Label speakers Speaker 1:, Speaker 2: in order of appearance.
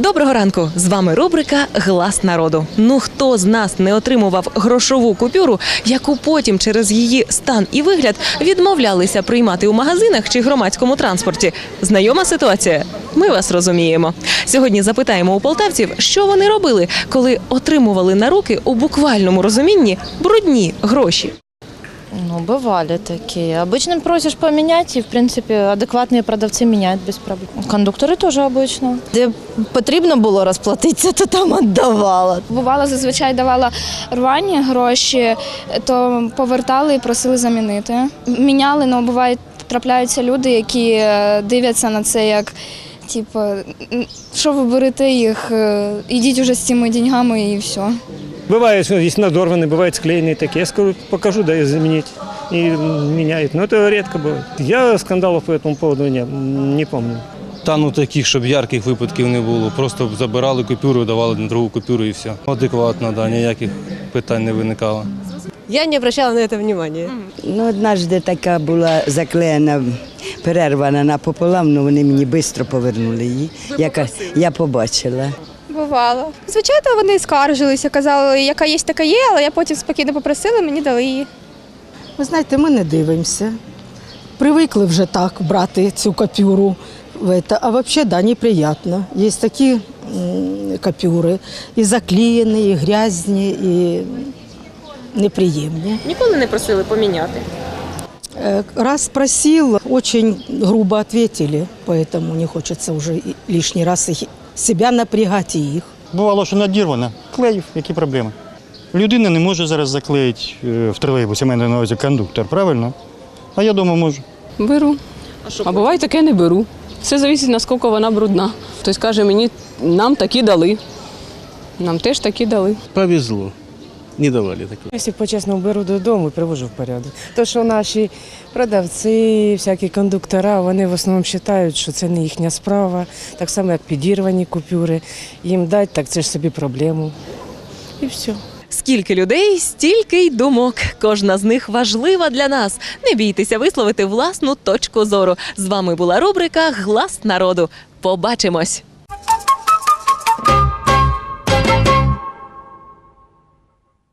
Speaker 1: Доброго ранку! З вами рубрика Глас народу. Ну хто з нас не отримував грошову купюру, яку потім через її стан і вигляд відмовлялися приймати у магазинах чи громадському транспорті? Знайома ситуація? Ми вас розуміємо. Сьогодні запитаємо у полтавців, що вони робили, коли отримували на руки у буквальному розумінні брудні гроші.
Speaker 2: Ну, бывали такие. Обычно просишь поменять, и, в принципе, адекватные продавцы меняют без проблем. Кондукторы тоже обычно. Де потрібно було розплатитися, то там віддавала.
Speaker 3: Бувало, зазвичай давала рвані гроші, то повертали і просили замінити. Міняли, але бувають трапляються люди, які е, дивляться на це як. Типу, «М, що ви берете їх, е, ідіть уже з цими деньгами і все.
Speaker 4: Бывает, что есть надорванные, бывает склеенные такие. Я скажу, покажу, да и заменить. И меняют. Но это редко бывает. Я скандалов по этому поводу не, не помню.
Speaker 5: Та ну таких, щоб ярких випадків не було. Просто забирали купюру, давали на другу купюру і все. Адекватно, да, ніяких питань не виникало.
Speaker 6: Я не обращала на это внимания.
Speaker 7: Ну, однажды така була заклеєна, перервана напополам, але вони мені швидко повернули її. Яка, я побачила.
Speaker 8: Бувало. Звичайно, вони скаржилися, казали, яка є, така є, але я потім спокійно попросила, мені дали її.
Speaker 9: Ви знаєте, ми не дивимося. Привикли вже так брати цю купюру. в это. А взагалі, да, неприємно. Є такі м, купюри і заклеєні, і грязні, і неприємні.
Speaker 1: Ніколи не просили поміняти.
Speaker 9: Э, Раз просил, очень грубо ответили, поэтому не хочется уже и лишний раз их, себя напрягать и их.
Speaker 10: Бувало, що надірвано, Клеїв, які проблеми. Людина не може зараз заклеїти е, в тролейбусі, мене на увазі кондуктор, правильно? А я дома можу.
Speaker 6: Беру. А, буває таке не беру. Все залежить, наскільки вона брудна. Хтось каже, мені нам такі дали. Нам теж такі дали.
Speaker 11: Повезло. Не давали такого.
Speaker 12: Якщо по-чесному беру додому і привожу в порядок. То, що наші продавці, всякі кондуктора, вони в основному вважають, що це не їхня справа, так само, як підірвані купюри. Їм дать, так це ж собі проблему. І все.
Speaker 1: Скільки людей, стільки й думок. Кожна з них важлива для нас. Не бійтеся висловити власну точку зору. З вами була рубрика Глас народу. Побачимось.